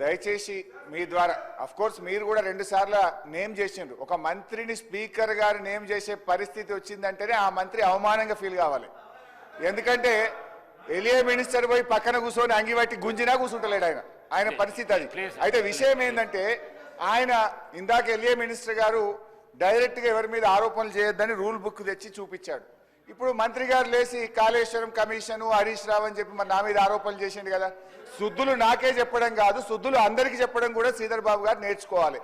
దయచేసి మీ ద్వారా of course మీరు కూడా రెండు సార్లు నేమ్ చేసిండ్రు. ఒక మంత్రిని స్పీకర్ గారు నేమ్ చేసే పరిస్థితి వచ్చిందంటేనే ఆ మంత్రి అవమానంగా ఫీల్ కావాలి. ఎందుకంటే ఎలియా మినిస్టర్ పోయి పక్కన కూర్చొని అంగి పట్టి గుంజినా కూర్చుంటలేడు ఆయన. ఆయన పరిస్థితి అది. అయితే విషయం ఏంటంటే ఆయన ఇందాక ఎలియా మినిస్టర్ గారు డైరెక్ట్గా ఎవరి మీద ఆరోపణలు చేయొద్దని రూల్ బుక్ తెచ్చి చూపించాడు. ఇప్పుడు మంత్రి గారు లేచి కాళేశ్వరం కమిషన్ హరీష్ రావు అని చెప్పి మరి నా మీద ఆరోపణలు చేసిండు కదా. శుద్ధులు నాకే చెప్పడం కాదు శుద్ధులు అందరికీ చెప్పడం కూడా శ్రీధర్ బాబు గారు నేర్చుకోవాలి.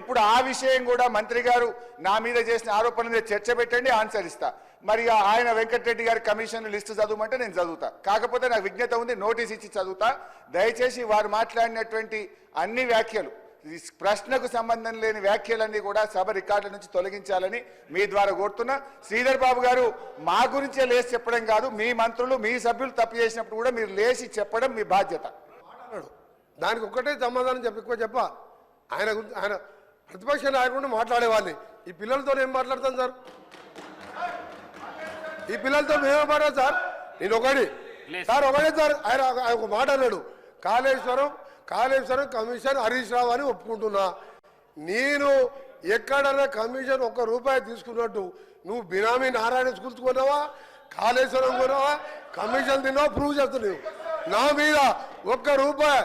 ఇప్పుడు ఆ విషయం కూడా మంత్రి గారు నా మీద చేసిన ఆరోపణల మీద చర్చ పెట్టండి ఆన్సర్ ఇస్తా. మరి ఆయన వెంకటరెడ్డి గారి కమిషన్ లిస్టు చదవమంటే నేను చదువుతా. కాకపోతే నాకు విజ్ఞత ఉంది నోటీస్ ఇచ్చి చదువుతా. దయచేసి వారు మాట్లాడినటువంటి అన్ని వ్యాఖ్యలు ప్రశ్నకు సంబంధం లేని వ్యాఖ్యలన్నీ కూడా సభ రికార్డుల నుంచి తొలగించాలని మీ ద్వారా కోరుతున్నా. శ్రీధర్ బాబు గారు మా గురించే లేచి చెప్పడం కాదు మీ మంత్రులు మీ సభ్యులు తప్పు చేసినప్పుడు కూడా మీరు లేచి చెప్పడం మీ బాధ్యత. దానికి ఒక్కటే సమాధానం చెప్పి ఎక్కువ చెప్ప. ఆయన గురించి ఆయన ప్రతిపక్ష నాయకుడు మాట్లాడేవాడిని. ఈ పిల్లలతో ఏం మాట్లాడతాను సార్? ఈ పిల్లలతో మేమే మాట్లాడు సార్? నేను ఒకటి. సార్ ఒకటే సార్ ఆయన ఆయన ఒక మాట అన్నాడు. కాళేశ్వరం కాళేశ్వరం కమిషన్ హరీష్ రావు అని ఒప్పుకుంటున్నా. నేను ఎక్కడన్నా కమిషన్ ఒక్క రూపాయి తీసుకున్నట్టు నువ్వు బినామీ నారాయణ స్కూల్ కొన్నావా? కాళేశ్వరం కొన్నావా? కమిషన్ తిన్నావా? ప్రూవ్ చేస్తున్నావు నా మీద ఒక్క రూపాయి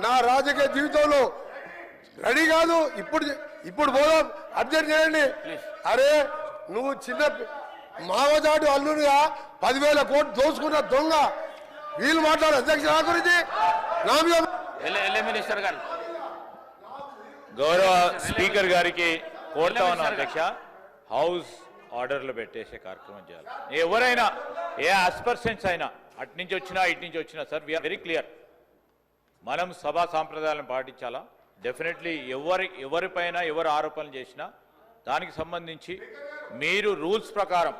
నా రాజకీయ జీవితంలో రెడీ కాదు. ఇప్పుడు ఇప్పుడు పోదాం. అర్జెంట్ చేయండి. అరే నువ్వు చిన్న మావజాటు అల్లునిగా పదివేల కోట్లు దోచుకున్న దొంగ. వీళ్ళు మాట్లాడు. అధ్యక్ష నా గురించి నా మీద మినిస్టర్ గారు. గౌరవ స్పీకర్ గారికి కోరుతా ఉన్నాం అధ్యక్ష. హౌస్ ఆర్డర్లు పెట్టేసే కార్యక్రమం చేయాలి. ఎవరైనా ఏ ఆస్పర్సెన్స్ అయినా అటు నుంచి వచ్చినా ఇటు నుంచి వచ్చినా సార్ వీఆర్ వెరీ క్లియర్ మనం సభా సాంప్రదాయాలను పాటించాలా? డెఫినెట్లీ ఎవరి ఎవరిపైన ఎవరు ఆరోపణలు చేసినా దానికి సంబంధించి మీరు రూల్స్ ప్రకారం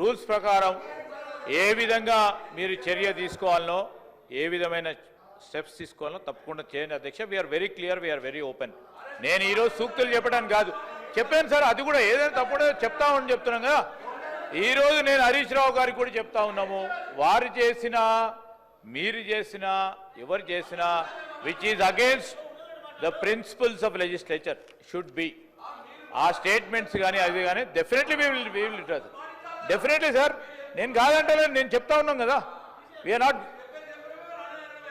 రూల్స్ ప్రకారం ఏ విధంగా మీరు చర్య తీసుకోవాలనో ఏ విధమైన స్టెప్స్ తీసుకోవాలో తప్పకుండా చేయండి అధ్యక్ష. We are very clear we are very open నేను ఈరోజు సూక్తులు చెప్పడానికి కాదు. చెప్పాను సార్ అది కూడా ఏదైనా తప్పుడు చెప్తామని చెప్తున్నాం కదా. ఈరోజు నేను హరీష్ రావు గారికి కూడా చెప్తా ఉన్నాము. వారు చేసిన మీరు చేసిన ఎవరు చేసినా which is against the principles of legislature should be ఆ స్టేట్మెంట్స్ కానీ అది కానీ definitely we will we will definitely sir నేను కాదంటే నేను చెప్తా ఉన్నాం కదా. We are not